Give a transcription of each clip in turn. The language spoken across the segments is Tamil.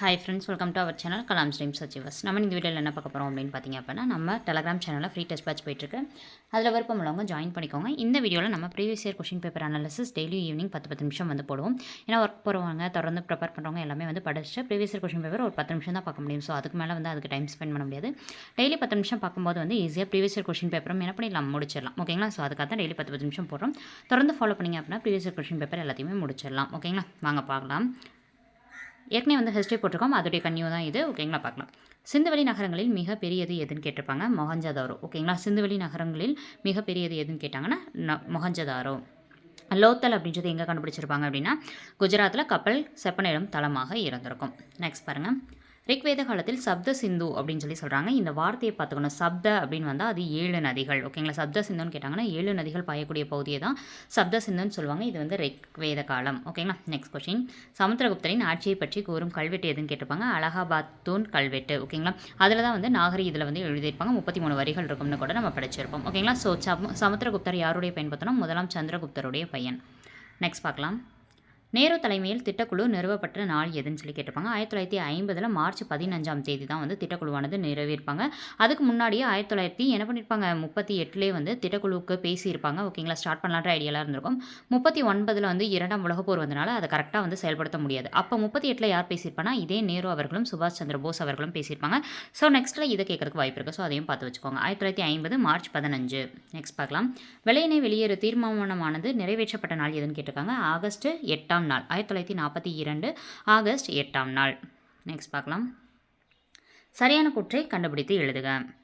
Hi friends welcome to our channel Kalam stream சச்சிவஸ் நம்ம இந்த வீடியோவில் என்ன பார்க்க போகிறோம் அப்படின்னு பார்த்தீங்க அப்படின்னா நம்ம டெலகிராம் சேனலில் ஃப்ரீ டெஸ்ட் பேட்ச் போயிட்டுருக்கு. அதில் விருப்பம் உள்ளவங்க ஜாயின் பண்ணிக்கோங்க. இந்த வீடியோவில் நம்ம previous year question paper analysis daily evening பத்து பத்து நிமிஷம் வந்து போடுவோம். ஏன்னா ஒர்க் போகிறவங்க தொடர்ந்து ப்ரிப்பேர் பண்ணுறவங்க எல்லாமே வந்து படிச்சுட்டு ப்ரீவியஸ் இயர் கொஷின் பேப்பர் ஒரு பத்து நிமிஷம் தான் பார்க்க முடியும். ஸோ அதுக்கு மேலே வந்து அதுக்கு டைம் ஸ்பெண்ட் பண்ண முடியாது. டெய்லி பத்து நிமிஷம் பார்க்கும்போது வந்து ஈஸியாக ப்ரீவியஸ் இயர் கொஷின் பேப்பரும் என்ன பண்ணிடலாம்? முடிச்சிடலாம். ஓகேங்களா ஸோ அதுக்காக தான் டெய்லி பத்து பத்து நிமிஷம் போடுறோம். தொடர்ந்து ஃபாலோ பண்ணிங்க அப்படின்னா ப்ரீவியஸ் இயர் கொஷின் பேப்பர் எல்லாத்தையுமே முடிச்சிடலாம். ஓகேங்களா வாங்க பார்க்கலாம். ஏற்கனவே வந்து ஹிஸ்ட்ரி போட்டிருக்கோம். அதோடைய கன்யூ தான் இது. ஓகேங்களா பார்க்கலாம். சிந்துவெளி நகரங்களில் மிக பெரியது எதுன்னு கேட்டிருப்பாங்க? மொஹஞ்சதாரோ. ஓகேங்களா சிந்துவெளி நகரங்களில் மிக பெரியது எதுன்னு கேட்டாங்கன்னா ந- மொஹஞ்சதாரோ. லோத்தல் அப்படின்றது எங்கே கண்டுபிடிச்சிருப்பாங்க அப்படின்னா குஜராத்தில் கப்பல் செப்பனிடம் தளமாக இருந்திருக்கும். நெக்ஸ்ட் பாருங்கள் ரிக்வேத காலத்தில் சப்த சிந்து அப்படின்னு சொல்லி சொல்கிறாங்க இந்த வார்த்தையை பார்த்துக்கணும். சப்த அப்படின்னு வந்தால் அது ஏழு நதிகள். ஓகேங்களா சப்த சிந்துன்னு கேட்டாங்கன்னா ஏழு நதிகள் பாயக்கூடிய பகுதியை தான் சப்த சிந்துன்னு சொல்லுவாங்க. இது வந்து ரிக்வேத காலம். ஓகேங்களா நெக்ஸ்ட் கொஸ்டின் சமுத்திரகுப்தரின் ஆட்சியை பற்றி கூறும் கல்வெட்டு எதுன்னு கேட்டிருப்பாங்க. அலகாபாத் தூண் கல்வெட்டு ஓகேங்களா அதில் தான் வந்து நாகரி இதில் வந்து எழுதியிருப்பாங்க. முப்பத்தி மூணு வரிகள் இருக்கும்னு கூட நம்ம படிச்சிருப்போம். ஓகேங்களா ஸோ சமுத்திரகுப்தர் யாருடைய பயன்படுத்தணும்? முதலாம் சந்திரகுப்தருடைய பையன். நெக்ஸ்ட் பார்க்கலாம். நேரு தலைமையில் திட்டக்குழு நிறுவப்பட்ட நாள் எதுன்னு சொல்லி கேட்டிருப்பாங்க. ஆயிரத்தி தொள்ளாயிரத்தி ஐம்பதில் மார்ச் பதினஞ்சாம் தேதி தான் வந்து திட்டக்குழுவானது நிறைவேற்பாங்க. அதுக்கு முன்னாடியே ஆயிரத்தி தொள்ளாயிரத்தி என்ன பண்ணியிருப்பாங்க முப்பத்தி எட்டுலேயே வந்து திட்டக்குழுவுக்கு பேசியிருப்பாங்க. ஓகேங்களா? ஸ்டார்ட் பண்ணலான்ற ஐடியாலாம் இருந்திருக்கும். முப்பத்தி ஒன்பதில் வந்து இரண்டாம் உலகப் போர் வந்தனால அதை கரெக்டாக வந்து செயல்படுத்த முடியாது. அப்போ முப்பத்தி எட்டில் யார் பேசியிருப்பாங்கன்னா இதே நேரு அவர்களும் சுபாஷ் சந்திர போஸ் அவர்களும் பேசியிருப்பாங்க. ஸோ நெக்ஸ்ட்டில் இதை கேட்கறதுக்கு வாய்ப்பு இருக்குது ஸோ அதையும் பார்த்து வச்சுக்கோங்க. ஆயிரத்தி தொள்ளாயிரத்தி ஐம்பது மார்ச் பதினஞ்சு. நெக்ஸ்ட் பார்க்கலாம். விலையினை வெளியேறு தீர்மானமானது நிறைவேற்றப்பட்ட நாள் எதுன்னு கேட்டிருக்காங்க. ஆகஸ்ட் எட்டாம் நாள் ஆயிரத்தி தொள்ளாயிரத்தி நாற்பத்தி இரண்டு ஆகஸ்ட் எட்டாம் நாள். நெக்ஸ்ட் பார்க்கலாம். சரியான கூற்றை கண்டுபிடித்து எழுதுக.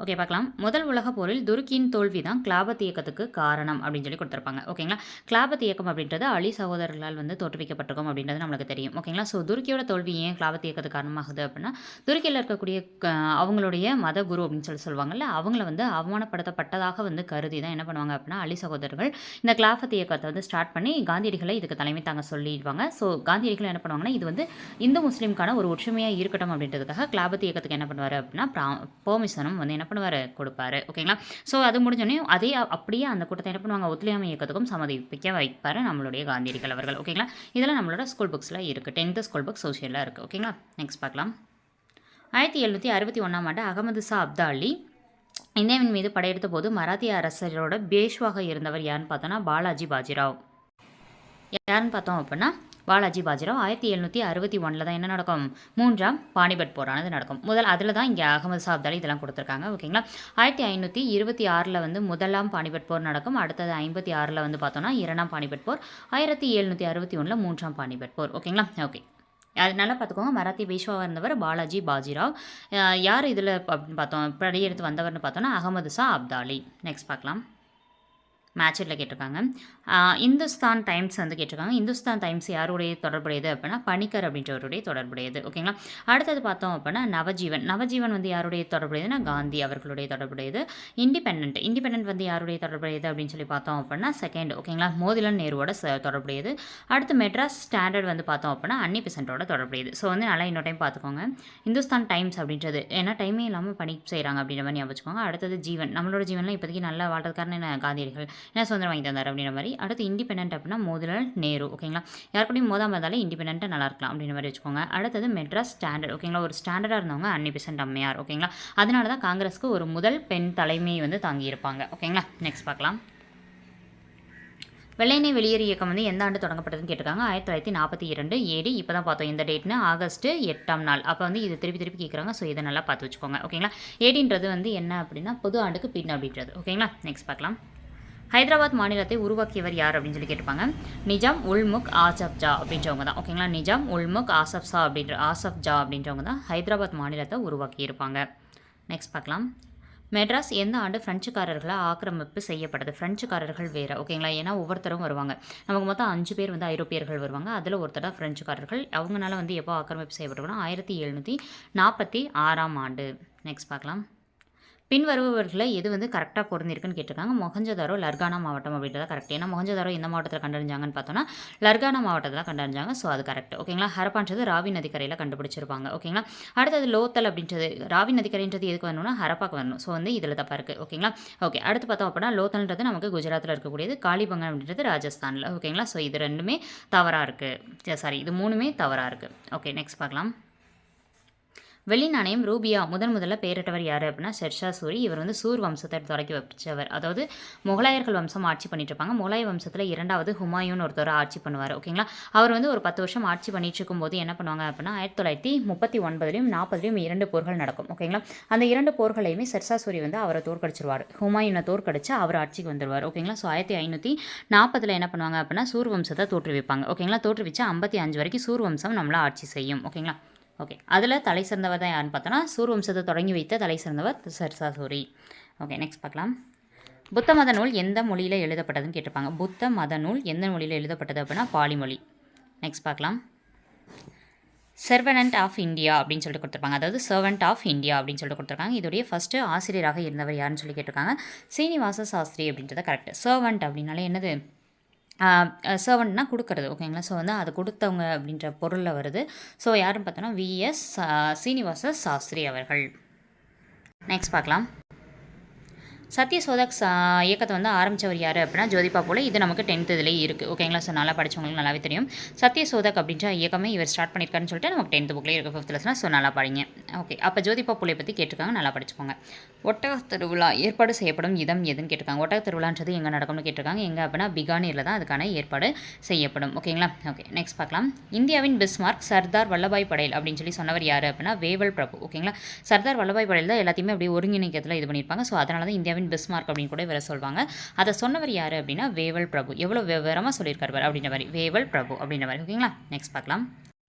ஓகே பார்க்கலாம். முதல் உலகப் போரில் துருக்கியின் தோல்வி தான் கிளாபத் இயக்கத்துக்கு காரணம் அப்படின்னு சொல்லி கொடுத்துருப்பாங்க. ஓகேங்களா? கிளாபத் இயக்கம் அப்படின்றது அலி சகோதரர்களால் வந்து தோற்றுவிக்கப்பட்டிருக்கும் அப்படின்றது நம்மளுக்கு தெரியும். ஓகேங்களா? ஸோ துருக்கியோட தோல்வி ஏன் கிளாபத் இயக்கத்துக்கு காரணமாகுது அப்படின்னா துருக்கியில் இருக்கக்கூடிய க- அவங்களுடைய மத குரு அப்படின்னு சொல்லி சொல்லுவாங்கல்ல அவங்கள வந்து அவமானப்படுத்தப்பட்டதாக வந்து கருதி தான் என்ன பண்ணுவாங்க அப்படின்னா அலி சகோதரர்கள் இந்த கிளாபத் இயக்கத்தை வந்து ஸ்டார்ட் பண்ணி காந்தியடிகளை இதுக்கு தலைமை தாங்க சொல்லிடுவாங்க. ஸோ காந்தியடிகள் என்ன பண்ணுவாங்கன்னா இது வந்து இந்து முஸ்லீம்கான ஒரு ஒற்றுமையாக இருக்கட்டும் அப்படின்றதுக்காக கிளாபத் இயக்கத்துக்கு என்ன பண்ணுவார் அப்படின்னா பர்மிஷனும் வந்து என்ன பண்ணுவார் கொடுப்பாரு. ஓகேங்களா ஸோ அது முடிஞ்சோடனே அதே அப்படியே அந்த கூட்டத்தை என்ன பண்ணுவாங்க? ஒத்துழையாமை இயக்கத்துக்கும் சம்மதிப்பிக்க வைப்பார் நம்மளுடைய காந்தியடிகள் அவர்கள். ஓகேங்களா இதெல்லாம் நம்மளோட ஸ்கூல் புக்ஸில் இருக்குது டென்த்து ஸ்கூல் புக் சோஷியலில் இருக்குது ஓகேங்களா நெக்ஸ்ட் பார்க்கலாம். ஆயிரத்தி எழுநூற்றி அறுபத்தி ஒன்றாம் ஆண்டு அகமது ஷா அப்தாலி இந்தியாவின் மீது படையெடுத்த போது மராத்திய அரசரோட பேஷ்வாக இருந்தவர் யாருன்னு பார்த்தோன்னா பாலாஜி பாஜிராவ். யாருன்னு பார்த்தோம் அப்படின்னா பாலாஜி பாஜிராவ் ஆயிரத்தி எழுநூற்றி அறுபத்தி ஒன்றில் தான் என்ன நடக்கும்? மூன்றாம் பானிபட் போரானது நடக்கும். முதல் அதில் தான் இங்கே அகமது சாப்தாலி அப்தாலி இதெல்லாம் கொடுத்துருக்காங்க ஓகேங்களா ஆயிரத்தி ஐநூற்றி இருபத்தி ஆறில் வந்து முதலாம் பானிபட் போர் நடக்கும். அடுத்தது ஐம்பத்தி ஆறில் வந்து பார்த்தோன்னா இரண்டாம் பானிபட் போர். ஆயிரத்தி எழுநூற்றி அறுபத்தி ஒன்றில் மூன்றாம் பானிபட் போர் ஓகேங்களா ஓகே அது நல்லா பார்த்துக்கோங்க. மராத்தி பேஷ்வாவாக இருந்தவர் பாலாஜி பாஜிராவ். யார் இதில் அப்படின்னு பார்த்தோம். படையெடுத்து வந்தவர்னு பார்த்தோன்னா அகமது சா அப்தாலி நெக்ஸ்ட் பார்க்கலாம் மேட்சில் கேட்டிருக்காங்க. இந்துஸ்தான் டைம்ஸ் வந்து கேட்டிருக்காங்க. இந்துஸ்தான் டைம்ஸ் யாருடைய தொடர்புடையது அப்படின்னா பணிக்கர் அப்படின்றவருடைய தொடர்புடையது. ஓகேங்களா? அடுத்தது பார்த்தோம் அப்படின்னா நவஜீவன். நவஜீவன் வந்து யாருடைய தொடர்புடையதுன்னா காந்தி அவர்களுடைய தொடர்புடையது. இண்டிபெண்ட் இண்டிபெண்ட் வந்து யாருடைய தொடர்புடையது அப்படின்னு சொல்லி பார்த்தோம் அப்படின்னா செகண்ட் ஓகேங்களா? மோதிலால் நேருவோட தொடர்புடையது. அடுத்து மெட்ராஸ் ஸ்டாண்டர்ட் வந்து பார்த்தோம் அப்படின்னா அன்னி பெசன்ட்டோட தொடர்புடையது. ஸோ வந்து நல்லா இன்னொரு டைம் பார்த்துக்கோங்க. இந்துஸ்தான் டைம்ஸ் அப்படின்றது ஏன்னா டைமே இல்லாமல் பணி செய்கிறாங்க அப்படின்ற மாதிரி ஞாபகம் அடுத்தது ஜீவன். நம்மளோட ஜீவனில் இப்போதைக்கு நல்லா வாழ்றதுக்கான என்ன? காந்தியடிகள். என்ன சுதந்திரம் வாங்கி தந்தார் அப்படின்ற மாதிரி அடுத்து இண்டிபெண்ட் அப்படின்னா மோதிலால் நேரு ஓகேங்களா யார் கூடயும் மோதாம இருந்தாலே இண்டிபெண்ட்டாக நல்லா இருக்கலாம் அப்படின்ற மாதிரி வச்சுக்கோங்க. அடுத்தது மெட்ராஸ் ஸ்டாண்டர்ட் ஓகேங்களா ஒரு ஸ்டாண்டர்டாக இருந்தவங்க அன்னி பெசன்ட் அம்மையார் ஓகேங்களா அதனால தான் காங்கிரஸ்க்கு ஒரு முதல் பெண் தலைமையை வந்து தாங்கியிருப்பாங்க ஓகேங்களா நெக்ஸ்ட் பார்க்கலாம். வெள்ளையனை வெளியேறு இயக்கம் வந்து எந்த ஆண்டு தொடங்கப்பட்டதுன்னு கேட்டிருக்காங்க? ஆயிரத்தி தொள்ளாயிரத்தி நாற்பத்தி இரண்டு ஏடி இப்போ தான் பார்த்தோம் இந்த டேட்னு ஆகஸ்ட் எட்டாம் நாள். அப்போ வந்து இது திருப்பி திருப்பி கேட்குறாங்க ஸோ இதை நல்லா பார்த்து வச்சுக்கோங்க ஓகேங்களா ஏடின்றது வந்து என்ன அப்படின்னா பொது ஆண்டுக்கு பின் அப்படின்றது ஓகேங்களா நெக்ஸ்ட் பார்க்கலாம். ஹைதராபாத் மாநிலத்தை உருவாக்கியவர் யார் அப்படின்னு சொல்லி கேட்டிருப்பாங்க. நிஜாம் உல்முக் ஆசப் ஜா அப்படின்றவங்க தான். ஓகேங்களா? நிஜாம் உல்முக் ஆசப் சா அப்படின்ற ஆசப் ஜா அப்படின்றவங்க தான் ஹைதராபாத் மாநிலத்தை உருவாக்கியிருப்பாங்க. நெக்ஸ்ட் பார்க்கலாம். மெட்ராஸ் எந்த ஆண்டு ஃப்ரெஞ்சுக்காரர்களாக ஆக்கிரமிப்பு செய்யப்பட்டது? ஃப்ரெஞ்சுக்காரர்கள் வேறு. ஓகேங்களா? ஏன்னா ஒவ்வொருத்தரும் வருவாங்க. நமக்கு மொத்தம் அஞ்சு பேர் வந்து ஐரோப்பியர்கள் வருவாங்க. அதில் ஒருத்தர் தான் ஃப்ரெஞ்சுக்காரர்கள் அவங்களால வந்து எப்போ ஆக்கிரமிப்பு செய்யப்பட்டிருக்கணும் ஆயிரத்தி எழுநூற்றி நாற்பத்தி ஆறாம் ஆண்டு. நெக்ஸ்ட் பார்க்கலாம். பின் வருபவர்களில் எது வந்து கரெக்டாக பொருந்திருக்குன்னு கேட்டிருக்காங்க. மொகஞ்சதாரோ லர்கானா மாவட்டம் அப்படின்றத கரெக்ட் ஏன்னா மொகஞ்சதாரோ எந்த மாவட்டத்தில் கண்டறிஞ்சாங்கன்னு பார்த்தோன்னா லர்கானா மாவட்டத்தில் கண்டறிஞ்சாங்க. ஸோ அது கரெக்ட் ஓகேங்களா ஹரப்பான்றது ராவி நதிக்கரையில் கண்டுபிடிச்சிருப்பாங்க. ஓகேங்களா அடுத்தது லோத்தல் அப்படின்றது ராவி நதிக்கரைன்றது எதுக்கு வரணும்னா ஹரப்பாக்கு வரணும். ஸோ வந்து இதில் தப்பாக இருக்குது ஓகேங்களா ஓகே அடுத்து பார்த்தோம் அப்படின்னா லோத்தல்ன்றது நமக்கு குஜராத்தில் இருக்கக்கூடியது. காளிபங்கன் அப்படின்றது ராஜஸ்தானில். ஓகேங்களா ஸோ இது ரெண்டுமே தவறாக இருக்குது சாரி இது மூணுமே தவறாக இருக்குது ஓகே நெக்ஸ்ட் பார்க்கலாம். வெள்ளி நாணயம் ரூபியா முதன் முதல்ல பெயரிட்டவர் யார் அப்படின்னா ஷெர்ஷா சூரி. இவர் வந்து சூர் வம்சத்தை தொடக்கி வச்சவர். அதாவது முகலாயர்கள் வம்சம் ஆட்சி பண்ணிட்டு இருப்பாங்க. முகலாய வம்சத்தில் இரண்டாவது ஹுமாயூன் ஒருத்தர் ஆட்சி பண்ணுவார். ஓகேங்களா? அவர் வந்து ஒரு பத்து வருஷம் ஆட்சி பண்ணிட்டு இருக்கும்போது என்ன பண்ணுவாங்க அப்படின்னா ஆயிரத்தி தொள்ளாயிரத்தி முப்பத்தி ஒன்பதுலையும் நாற்பதுலையும் இரண்டு போர்கள் நடக்கும். ஓகேங்களா? அந்த இரண்டு போர்களையுமே ஷெர்ஷா சூரி வந்து அவரை தோற்கடிச்சிருவார். ஹுமாயூனை தோற்கடிச்சு அவர் ஆட்சிக்கு வந்துடுவார் ஓகேங்களா? ஸோ ஆயிரத்தி ஐநூற்றி நாற்பதில் என்ன பண்ணுவாங்க அப்படின்னா சூர் வம்சத்தை தோற்றுவிப்பாங்க. ஓகேங்களா? தோற்றுவிச்சு ஐம்பத்தி அஞ்சு வரைக்கும் சூர் வம்சம் நம்மளை ஆட்சி செய்யும். ஓகேங்களா? ஓகே அதில் தலை சிறந்தவர் தான் யாருன்னு பார்த்தோன்னா சூர்வம்சத்தை தொடங்கி வைத்த தலை சிறந்தவர் சர்சாசூரி. ஓகே நெக்ஸ்ட் பார்க்கலாம். புத்த மத நூல் எந்த மொழியில் எழுதப்பட்டதுன்னு கேட்டிருப்பாங்க. புத்த மத நூல் எந்த மொழியில் எழுதப்பட்டது அப்படின்னா பாலி மொழி நெக்ஸ்ட் பார்க்கலாம். சர்வனண்ட் ஆஃப் இந்தியா அப்படின்னு சொல்லிட்டு கொடுத்துருப்பாங்க. அதாவது சர்வெண்ட் ஆஃப் இந்தியா அப்படின்னு சொல்லிட்டு கொடுத்துருக்காங்க. இதோடைய ஃபஸ்ட்டு ஆசிரியராக இருந்தவர் யாருன்னு சொல்லி கேட்டிருக்காங்க. சீனிவாச சாஸ்திரி அப்படின்றத கரெக்ட் சர்வெண்ட் அப்படின்னாலே என்னது? சர்வெண்ட்னா கொடுக்கறது ஓகேங்களா ஸோ வந்து அது கொடுத்தவங்க அப்படின்ற பொருளில் வருது. ஸோ யாருன்னு பார்த்தோன்னா விஎஸ் சீனிவாச சாஸ்திரி அவர்கள். நெக்ஸ்ட் பார்க்கலாம். சத்யசோதக் சா இயக்கத்தை வந்து ஆரம்பித்தவர் யார் அப்படின்னா ஜோதிபா போல இது நமக்கு டென்த் இதுலேயே இருக்குது ஓகேங்களா ஸோ நல்லா படிச்சவங்களுக்கு நல்லாவே தெரியும். சத்யசோதக் அப்படின்ற இயக்கமே இவர் ஸ்டார்ட் பண்ணியிருக்காருன்னு சொல்லிட்டு நமக்கு டென்த் புக்லேயே இருக்குது ஃபிஃப்த் லெசனா ஸோ நல்லா படிங்க. ஓகே அப்போ ஜோதிபா புலையை பற்றி கேட்டிருக்காங்க நல்லா படிச்சுக்கோங்க. ஒட்டக திருவிழா ஏற்பாடு செய்யப்படும் இதம் எதுன்னு கேட்டிருக்காங்க. ஒட்டக திருவிழான்றது எங்கே நடக்கும்னு கேட்டிருக்காங்க. எங்கே அப்படின்னா பிகானியில் தான் அதுக்கான ஏற்பாடு செய்யப்படும். ஓகேங்களா? ஓகே நெக்ஸ்ட் பார்க்கலாம். இந்தியாவின் பிஸ்மார்க் சர்தார் வல்லபாய் படேல் அப்படின்னு சொல்லி சொன்னவர் யார் அப்படின்னா வேவல் பிரபு. ஓகேங்களா? சர்தார் வல்லபாய் படேல் தான் எல்லாத்தையுமே அப்படியே ஒருங்கிணைக்கிறதுல இது பண்ணியிருப்பாங்க. ஸோ அதனால தான் இந்தியாவின் பிஸ்மார்க் அப்படின்னு கூட இவரை சொல்லுவாங்க அதை சொன்னவர் யார் அப்படின்னா வேவல் பிரபு. எவ்வளோ விவரமாக சொல்லியிருக்காரு அப்படின்ற மாதிரி. வேவல் பிரபு அப்படின்ற மாதிரி. ஓகேங்களா? நெக்ஸ்ட் பார்க்கலாம்.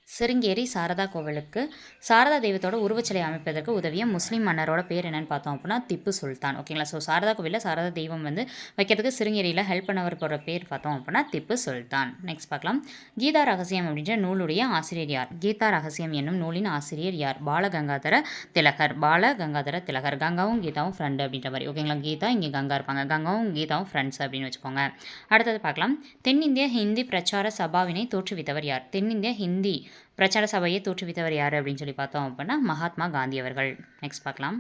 சிருங்கேரி சாரதா கோவிலுக்கு சாரதா தெய்வத்தோட உருவச்சிலை அமைப்பதற்கு உதவிய முஸ்லீம் மன்னரோட பேர் என்னன்னு பார்த்தோம் அப்படின்னா திப்பு சுல்தான். ஓகேங்களா ஸோ சாரதா கோவிலில் சாரதா தெய்வம் வந்து வைக்கிறதுக்கு சிருங்கேரியில் ஹெல்ப் பண்ணவர் போகிற பேர் பார்த்தோம் அப்படின்னா திப்பு சுல்தான். நெக்ஸ்ட் பார்க்கலாம். கீதா ரகசியம் அப்படின்ற நூலுடைய ஆசிரியர் யார்? கீதா ரகசியம் என்னும் நூலின் ஆசிரியர் யார்? பாலகங்காதர திலகர். பால கங்காதர திலகர். கங்காவும் கீதாவும் ஃப்ரெண்டு அப்படின்ற மாதிரி. ஓகேங்களா கீதா இங்கே கங்கா இருப்பாங்க. கங்காவும் கீதாவும் ஃப்ரெண்ட்ஸ் அப்படின்னு வச்சுக்கோங்க. அடுத்தது பார்க்கலாம். தென்னிந்திய ஹிந்தி பிரச்சார சபாவினை தோற்றுவித்தவர் யார்? தென்னிந்திய ஹிந்தி பிரச்சார சபையை தோற்றுவித்தவர் யார் அப்படின்னு சொல்லி பார்த்தோம் அப்படின்னா மகாத்மா காந்தி அவர்கள். நெக்ஸ்ட் பார்க்கலாம்.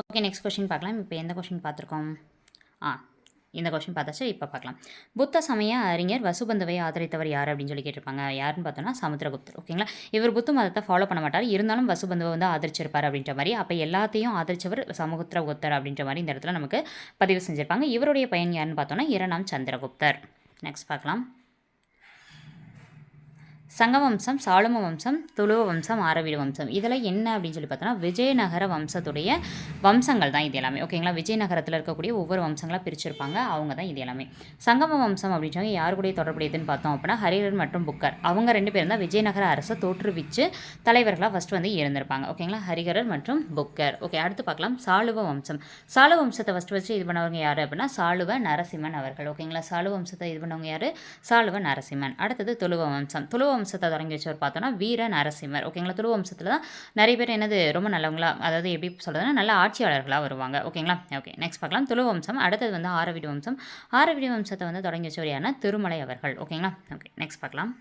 ஓகே நெக்ஸ்ட் கொஷின் பார்க்கலாம். இப்போ எந்த கொஷின் பார்த்துருக்கோம்? ஆ இந்த கொஷின் பார்த்தாச்சு இப்போ பார்க்கலாம். புத்த சமய அறிஞர் வசுபந்தவை ஆதரித்தவர் யார் அப்படின்னு சொல்லி கேட்டிருப்பாங்க. யாருன்னு பார்த்தோன்னா சமுத்திரகுப்தர். ஓகேங்களா இவர் புத்த மதத்தை ஃபாலோ பண்ண மாட்டார். இருந்தாலும் வசுபந்தவை வந்து ஆதரிச்சிருப்பார் அப்படின்ற மாதிரி. அப்போ எல்லாத்தையும் ஆதரிச்சவர் சமுத்திரகுப்தர் அப்படின்ற மாதிரி இந்த இடத்துல நமக்கு பதிவு செஞ்சுருப்பாங்க. இவருடைய பையன் யாருன்னு பார்த்தோன்னா இரணாம் சந்திரகுப்தர். நெக்ஸ்ட் பார்க்கலாம். சங்க வம்சம் சாளும வம்சம் துளுவ வம்சம் ஆரவீடு வம்சம். இதெல்லாம் என்ன அப்படின்னு சொல்லி பார்த்தோன்னா விஜயநகர வம்சத்துடைய வம்சங்கள் தான் இது எல்லாமே. ஓகேங்களா? விஜயநகரத்தில் இருக்கக்கூடிய ஒவ்வொரு வம்சங்களாக பிரிச்சிருப்பாங்க. அவங்க தான் இது எல்லாமே. சங்கம வம்சம் அப்படின்றவங்க யார் கூட தொடர்புடையதுன்னு பார்த்தோம் அப்படின்னா ஹரிஹரன் மற்றும் புக்கர். அவங்க ரெண்டு பேரும் தான் விஜயநகர அரசை தோற்றுவிச்சு தலைவர்களாக ஃபஸ்ட் வந்து இருந்திருப்பாங்க. ஓகேங்களா? ஹரிஹரர் மற்றும் புக்கர். ஓகே அடுத்து பார்க்கலாம். சாளுவ வம்சம். சாளுவ வம்சத்தை ஃபஸ்ட்டு வச்சு இது பண்ணவங்க யார் அப்படின்னா சாளுவ நரசிம்மன் அவர்கள். ஓகேங்களா? சாளுவ வம்சத்தை இது பண்ணவங்க யார்? சாளுவ நரசிம்மன். அடுத்தது துளுவ வம்சம். துளுவ வம்சத்தை தொடங்கி வச்சவர் பார்த்தோன்னா வீர நரசிம்மர். ஓகேங்களா? துளுவ வம்சத்தில் தான் நிறைய பேர் என்னது ரொம்ப நல்லவங்களா அதாவது எப்படி சொல்கிறதுனா நல்ல ஆட்சியாளர்களாக வருவாங்க. ஓகேங்களா? ஓகே நெக்ஸ்ட் பார்க்கலாம். துளு வம்சம் அடுத்தது வந்து ஆரவிடு வம்சம். ஆரவிடு வம்சத்தை வந்து தொடங்கி வச்சவர் யாருன்னா திருமலை அவர்கள். ஓகேங்களா? ஓகே நெக்ஸ்ட் பார்க்கலாம்.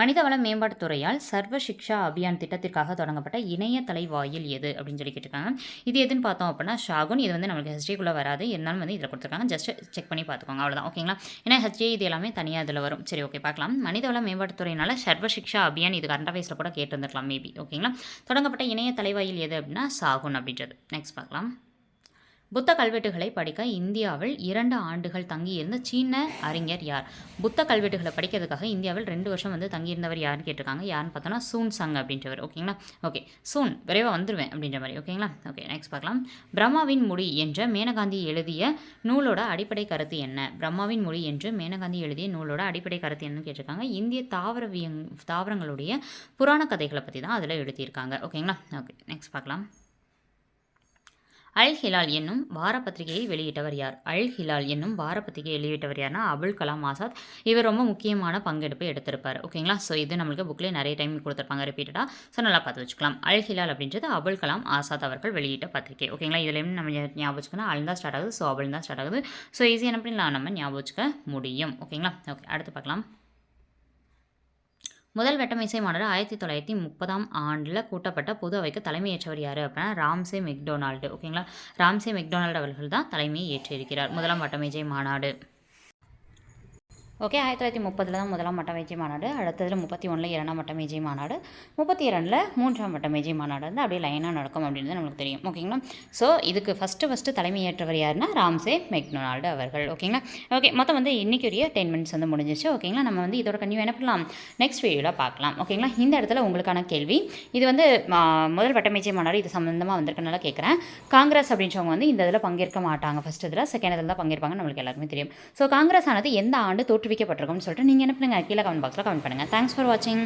மனிதவள மேம்பாட்டுத்துறையால் சர்வ சிக்ஷா அபியான் திட்டத்திற்காக தொடங்கப்பட்ட இணையதலை வாயில் எது? அப்படின்னு சொல்லி கேட்டிருக்காங்க. இது எதுன்னு பார்த்தோம் அப்படின்னா ஷாகுன் இது வந்து நம்மளுக்கு ஹெச்டிக்குள்ளே வராது. இருந்தாலும் வந்து இதில் கொடுத்துருக்காங்க. ஜஸ்ட் செக் பண்ணி பார்த்துக்கோங்க. அவ்வளோதான் ஓகேங்களா ஏன்னா ஹெச்ஏ இது எல்லாமே தனியாக இதில் வரும். சரி ஓகே பார்க்கலாம். மனிதவள மேம்பாட்டுத் துறையினால சர்வ சிக்ஷா அபியான் இது கரண்ட் வயசில் கூட கேட்டிருந்துருக்கலாம் மேபி ஓகேங்களா தொடங்கப்பட்ட இணைய தலைவாயில் எது அப்படின்னா சாகுன் அப்படின்றது. நெக்ஸ்ட் பார்க்கலாம். புத்த கல்வெட்டுகளை படிக்க இந்தியாவில் இரண்டு ஆண்டுகள் தங்கியிருந்த சீன அறிஞர் யார்? புத்த கல்வெட்டுகளை படிக்கிறதுக்காக இந்தியாவில் ரெண்டு வருஷம் வந்து தங்கியிருந்தவர் யாருன்னு கேட்டிருக்காங்க. யாருன்னு பார்த்தோன்னா சூன் சங் அப்படின்றவர். ஓகேங்களா? ஓகே. சூன் விரைவாக வந்துடுவேன் அப்படின்ற மாதிரி. ஓகேங்களா? ஓகே நெக்ஸ்ட் பார்க்கலாம். பிரம்மாவின் மொழி என்ற மேனகாந்தி எழுதிய நூலோட அடிப்படை கருத்து என்ன? பிரம்மாவின் மொழி என்று மேனகாந்தி எழுதிய நூலோட அடிப்படை கருத்து என்னன்னு கேட்டிருக்காங்க. இந்திய தாவரவியங் தாவரங்களுடைய புராண கதைகளை பற்றி தான் அதில் எழுதியிருக்காங்க. ஓகேங்களா? ஓகே நெக்ஸ்ட் பார்க்கலாம். அல் ஹிலால் என்னும் வார பத்திரிகையை வெளியிட்டவர் யார்? அல் ஹிலால் என்னும் வாரப்பத்திரிகையை வெளியிட்டவர் யார்னா அபுல் கலாம் ஆசாத். இவர் ரொம்ப முக்கியமான பங்கெடுப்பை எடுத்திருப்பார். ஓகேங்களா ஸோ இது நம்மளுக்கு புக்லேயே நிறைய டைம் கொடுத்துருப்பாங்க ரிப்பீட்டடாக ஸோ நல்லா பார்த்து வச்சுக்கலாம். அல் ஹிலால் அப்படின்றது அபுல் கலாம் ஆசாத் அவர்கள் வெளியிட்ட பத்திரிகை. ஓகேங்களா இதுலேயும் நம்ம ஞாபகம் வச்சுக்கணும் அல் தான் ஸ்டார்ட் ஆகுது ஸோ அபுல் தான் ஸ்டார்ட் ஆகுது. ஸோ ஈஸியாக என்ன பண்ணலாம் நம்ம ஞாபகம் வச்சுக்க முடியும் ஓகேங்களா ஓகே அடுத்து பார்க்கலாம். முதல் வெட்டமிசை மாநாடு ஆயிரத்தி தொள்ளாயிரத்தி முப்பதாம் ஆண்டில் கூட்டப்பட்ட பொது அவைக்கு தலைமையேற்றவர் யார் அப்படின்னா ராம்சே மெக்டொனால்டு ஓகேங்களா ராம்சே மெக்டொனால்டு அவர்கள் தான் தலைமையை ஏற்றிருக்கிறார் முதலாம் வட்டமேஜை மாநாடு. ஓகே ஆயிரத்தி தொள்ளாயிரத்தி முப்பதில் தான் முதலாம் வட்டமேஜை மாநாடு அடுத்ததில் முப்பத்தி ஒன்றில் இரண்டாம் வட்டமேஜை மாநாடு முப்பத்தி இரண்டில் மூன்றாம் வட்டமேஜை மாநாடு வந்து அப்படியே லைனாக நடக்கும் அப்படின்றது நம்மளுக்கு தெரியும். ஓகேங்களா? ஸோ இதுக்கு ஃபஸ்ட்டு ஃபஸ்ட்டு தலைமையேற்றவர் யாருன்னா ராம்சே மெக்டொனால்டு அவர்கள். ஓகேங்களா? ஓகே மொத்தம் வந்து இன்றைக்குரிய டென் மினிட்ஸ் வந்து முடிஞ்சிச்சு ஓகேங்களா? நம்ம வந்து இதோட கண்டிப்பாக என்ன பண்ணலாம்? நெக்ஸ்ட் வீடியோவில் பார்க்கலாம். ஓகேங்களா? இந்த இடத்துல உங்களுக்கான கேள்வி. இது வந்து முதல் முதல் வட்டமேஜை மாநாடு இது சம்மந்தமாக வந்திருக்கனால கேட்குறேன் காங்கிரஸ் அப்படின்றவங்க வந்து இந்த இதில் பங்கேற்க மாட்டாங்க. ஃபஸ்ட் இதில் செகண்ட் இதில் தான் பங்கேற்பாங்க நம்மளுக்கு எல்லாருக்குமே தெரியும். ஸோ காங்கிரஸ் ஆனது எந்த ஆண்டு தெரிவிக்கப்பட்டிருக்கும்னு சொல்லிட்டு நீங்கள் என்ன பண்ணுங்கள் கீழே கமெண்ட் பாக்ஸில் கமெண்ட் பண்ணுங்கள் தேங்க்ஸ் ஃபார் வாட்சிங்